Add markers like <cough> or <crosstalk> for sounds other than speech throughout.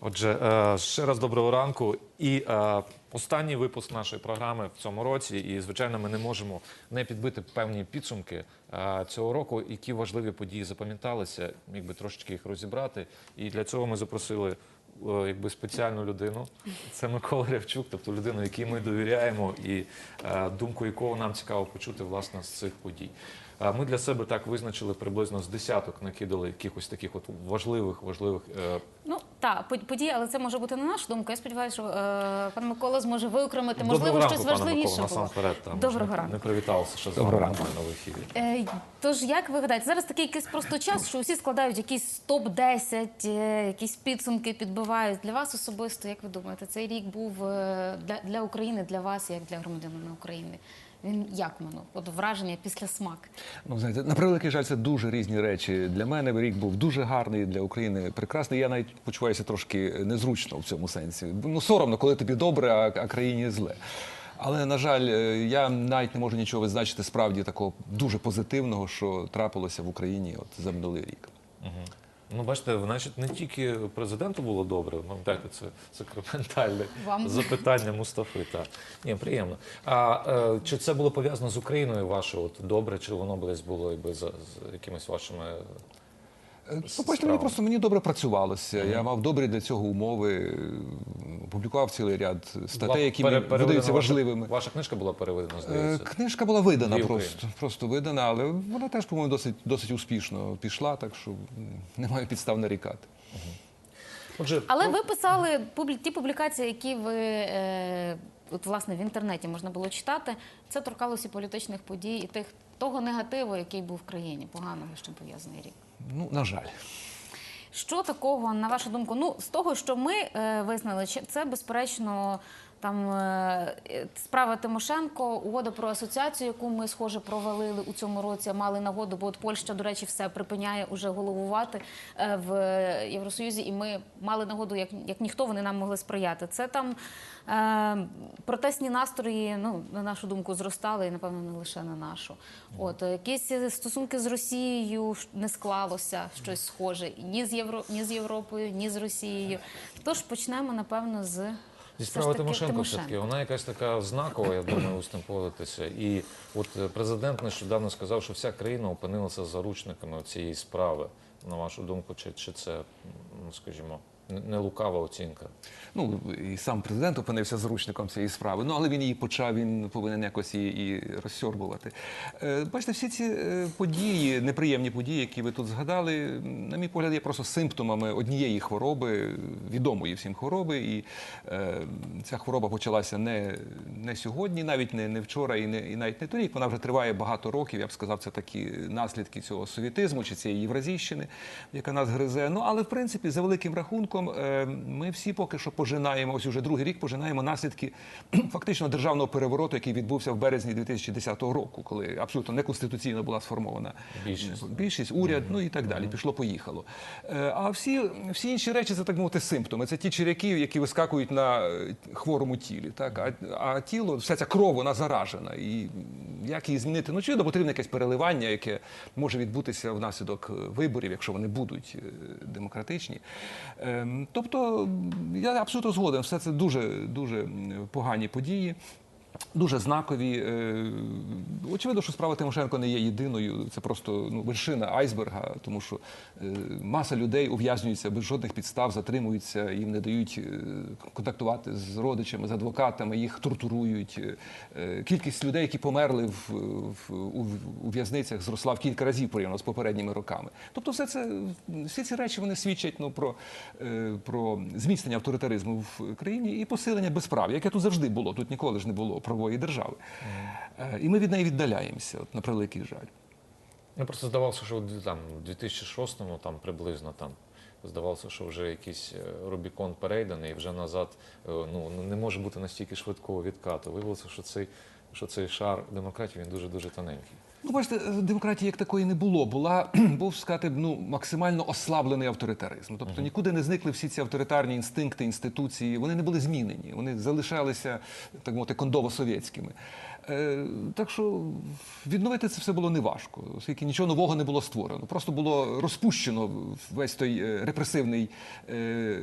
Отже, е, ще раз доброго ранку. І е, останній випуск нашої програми в цьому році. І, звичайно, ми не можемо не підбити певні підсумки е, цього року, які важливі події запам'яталися, якби трошечки їх розібрати. І для цього ми запросили. Якби спеціальну людину, це Микола Рявчук, тобто людину, якій ми довіряємо, і думку якого нам цікаво почути власне з цих подій. Ми для себе так визначили приблизно з десяток, накидали якихось таких от важливих, важливих Ну так, по- події, але це може бути не наша думка. Я сподіваюся, що е, пан Микола зможе виокремити можливо ранку, щось важливіше Микола, було. насамперед. Там, Доброго ранку. Не привіталися, що з Доброго вами ранку. на ефірі. Е, тож, як ви гадаєте, зараз такий якийсь просто час, що усі складають якісь топ 10 е, якісь підсумки підбивають для вас особисто. Як ви думаєте, цей рік був е, для, для України, для вас, як для громадянина України? Він як воно? От враження після смак. Ну, знаєте, на превеликий жаль, це дуже різні речі. Для мене рік був дуже гарний, для України прекрасний. Я навіть почуваюся трошки незручно в цьому сенсі. Ну, соромно, коли тобі добре, а, а країні зле. Але, на жаль, е, я навіть не можу нічого визначити справді такого дуже позитивного, що трапилося в Україні от за минулий рік. Ну, бачите, значить, не тільки президенту було добре, ну дайте це сакраментальне Вам. запитання Мустафи. Так. Ні, приємно. А е, чи це було пов'язано з Україною ваше от добре, чи воно десь було якби за з якимись вашими Ну, мені просто мені добре працювалося. Я мав добрі для цього умови, е, публікував цілий ряд статей, які мені переведена видаються ваша- важливими. Ваша книжка була переведена, Е, здається. Книжка була видана Дві просто, просто видана, але вона теж, по-моєму, досить, досить успішно пішла, так що м, немає підстав нарікати. Отже, Але ну, ви писали публі... ті публікації, які ви е... от власне в інтернеті можна було читати. Це торкалося політичних подій і тих того негативу, який був в країні, поганого, що пов'язаний рік. Ну, на жаль. Що такого, на вашу думку? Ну, з того, що ми е, визнали, це безперечно там е, е, справа Тимошенко, угода про асоціацію, яку ми схоже провалили у цьому році, мали нагоду, бо от Польща, до речі, все припиняє уже головувати е, в Євросоюзі, і ми мали нагоду, як, як ніхто вони нам могли сприяти. Це там е, протестні настрої, ну на нашу думку, зростали, і напевно не лише на нашу. От якісь стосунки з Росією не склалося щось схоже ні з Євро, ні з Європою, ні з Росією. Тож почнемо напевно з Зі все справи Тимошенко все-таки, вона якась така знакова, я думаю, ви з тим погодитеся. І от президент нещодавно сказав, що вся країна опинилася заручниками цієї справи. На вашу думку, чи, чи це, скажімо, не- лукава оцінка? Ну, і сам президент опинився зручником цієї справи. Ну, але він її почав, він повинен якось її і розсьорбувати. Е, бачите, всі ці е, події, неприємні події, які ви тут згадали, на мій погляд, є просто симптомами однієї хвороби, відомої всім хвороби. І е, ця хвороба почалася не, не сьогодні, навіть не, не вчора і, не, і навіть не торік. Вона вже триває багато років. Я б сказав, це такі наслідки цього совєтизму чи цієї євразійщини, яка нас гризе. Ну, але в принципі, за великим рахунком, е, ми всі поки що пожинаємо, ось уже другий рік пожинаємо наслідки <clears throat> фактично державного перевороту, який відбувся в березні 2010 року, коли абсолютно неконституційно була сформована Більшість. більшість, уряд, ну і так далі. Пішло, поїхало. Е, А всі, всі інші речі це так мовити симптоми. Це ті черяки, які вискакують на е, хворому тілі. Так? А, а тіло, вся ця кров, вона заражена. І як її змінити? Ну, очевидно, потрібне якесь переливання, яке може відбутися внаслідок виборів, якщо вони будуть демократичні. Тобто я абсолютно згоден, все це дуже, дуже погані події. Дуже знакові. Е, Очевидно, що справа Тимошенко не є єдиною. Це просто ну, вершина айсберга, тому що е, маса людей ув'язнюються без жодних підстав, затримуються, їм не дають е, контактувати з родичами, з адвокатами, їх тортурують. Кількість людей, які померли в, в, у, в'язницях, зросла в кілька разів порівняно з попередніми роками. Тобто, все це всі ці речі вони свідчать ну, про, про зміцнення авторитаризму в країні і посилення безправ'я, яке тут завжди було. Тут ніколи ж не було правової держави. Е, І ми від неї віддаляємося, от, на превеликий жаль. Я просто здавалося, що там у 2006-му там приблизно там. Здавалося, що вже якийсь е, Рубікон перейдений, і вже назад е, ну не може бути настільки швидкого відкату. Виявилося, що цей що цей шар демократії він дуже дуже тоненький. Ну, бачите, е, демократії як такої не було. Була <clears throat> був сказати, ну максимально ослаблений авторитаризм. Тобто нікуди не зникли всі ці авторитарні інстинкти, інституції. Вони не були змінені. Вони залишалися так мовити кондово-совєтськими. Е, Так що відновити це все було неважко, оскільки нічого нового не було створено. Просто було розпущено весь той е, репресивний е,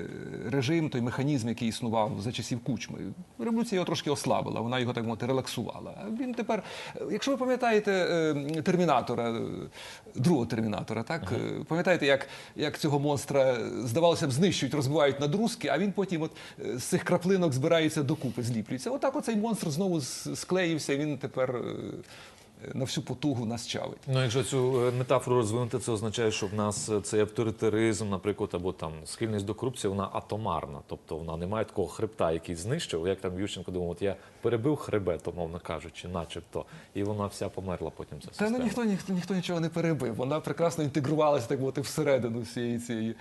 режим, той механізм, який існував за часів кучми. Революція його трошки ослабила, вона його так мовити релаксувала. А він тепер, якщо ви пам'ятаєте термінатора, другого термінатора, так Е, пам'ятаєте, як, як цього монстра здавалося б знищують, розбивають на друзки, а він потім от з цих краплинок збирається докупи, зліплюється. Отак оцей монстр знову склеївся. Він тепер е, на всю потугу нас чавить. Ну, якщо цю е, метафору розвинути, це означає, що в нас е, цей авторитаризм, наприклад, або там схильність до корупції, вона атомарна. Тобто вона не має такого хребта, який знищив. Як там Ющенко думав, от я перебив хребет, умовно кажучи, начебто, і вона вся померла потім. Ця Та ну ніхто, ніхто ніхто нічого не перебив. Вона прекрасно інтегрувалася, так мовити, всередину всієї цієї.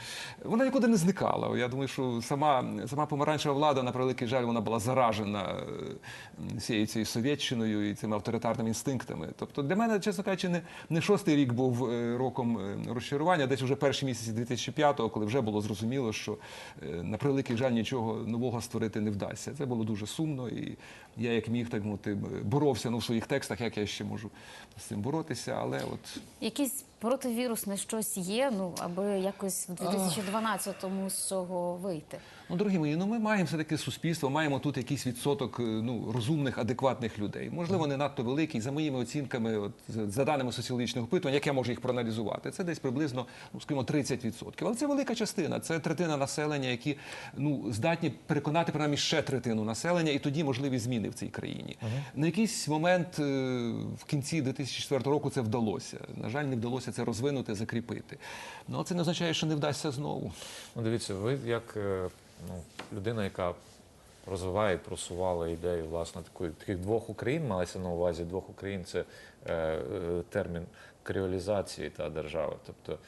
Вона нікуди не зникала. Я думаю, що сама, сама помаранчева влада, на превеликий жаль, вона була заражена е, всією цією совєтщиною і цими авторитарними інстинктами. Тобто для мене, чесно кажучи, не, не шостий рік був е, роком розчарування, розчарування, десь вже перші місяці 2005-го, коли вже було зрозуміло, що е, на превеликий жаль нічого нового створити не вдасться. Це було дуже сумно, і я як міг так мовити, боровся ну, в своїх текстах, як я ще можу з цим боротися, але от Якісь противірусне щось є, ну аби якось в 2012-му з цього вийти. Ну, дорогі мої, ну ми маємо все-таки суспільство, маємо тут якийсь відсоток е, ну, розумних, адекватних людей. Можливо, не надто великий. За моїми оцінками, от, за- даними соціологічних опитувань, як я можу їх проаналізувати, це десь приблизно, ну, скажімо, 30%. Але це велика частина, це третина населення, які ну, здатні переконати принаймні ще третину населення, і тоді можливі зміни в цій країні. На якийсь момент е, в кінці 2004 року це вдалося. На жаль, не вдалося це розвинути, закріпити. Ну, це не означає, що не вдасться знову. Ну, дивіться, ви як е, ну, людина, яка розвиває, просувала ідею власне такої таких двох Україн, малася на увазі двох Україн, це е, е, термін креолізації та держави. Тобто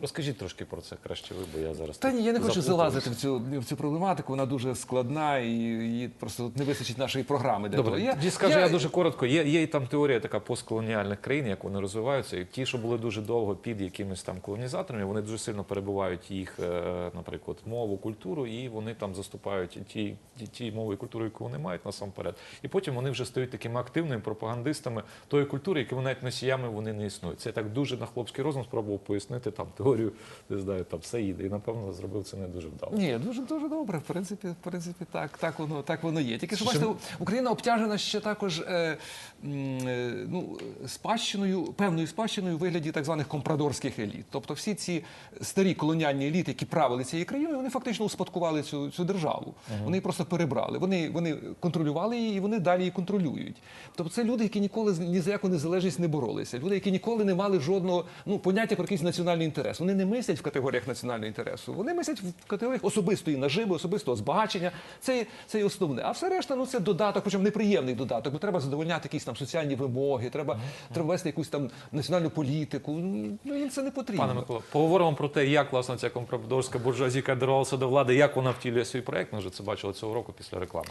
розкажіть трошки про це краще ви, бо я зараз Та ні, я не хочу залазити в цю в цю проблематику. Вона дуже складна і її просто тут не вистачить нашої програми. Для Добре, того. Я, скажу я, дуже коротко. Є, є і там теорія така постколоніальних країн, як вони розвиваються. І ті, що були дуже довго під якимись там колонізаторами, вони дуже сильно перебувають їх, е, наприклад, мову, культуру, і вони там заступають ті, ті, ті мови і культури, яку вони мають насамперед. І потім вони вже стають такими активними пропагандистами тої культури, які вони навіть носіями вони не існують. Це я так дуже на хлопський розум спробував пояснити там теорію, не знаю, там Саїда. І напевно зробив це не дуже вдало. Ні, дуже дуже добре. В принципі, в принципі, так, так воно так воно є. Тільки що бачите, Україна обтяжена ще також е, е, ну, спадщиною, певною спадщиною у вигляді так званих компрадорських еліт. Тобто всі ці старі колоніальні еліти, які правили цією країною, вони фактично успадкували цю, цю державу. Вони її просто перебрали. Вони, вони контролювали її, і вони далі її контролюють. Тобто це люди, які ніколи ні за яку незалежність не боролися. Люди, які ніколи не мали жодного ну, поняття про якийсь національний інтерес. Вони не мислять в категоріях національного інтересу. Вони мислять в категоріях особистої наживи, особистого збагачення. Це, це і основне. А все решта, ну це додаток, причому неприємний додаток. Бо треба задовольняти якісь там соціальні вимоги, треба, треба вести якусь там національну політику. Ну їм це не потрібно. Пане Микола, поговоримо про те, як власне ця компрадорська буржуазія, дорвалася до влади, як вона втілює свій проект. Ми вже це бачили цього року після реклами.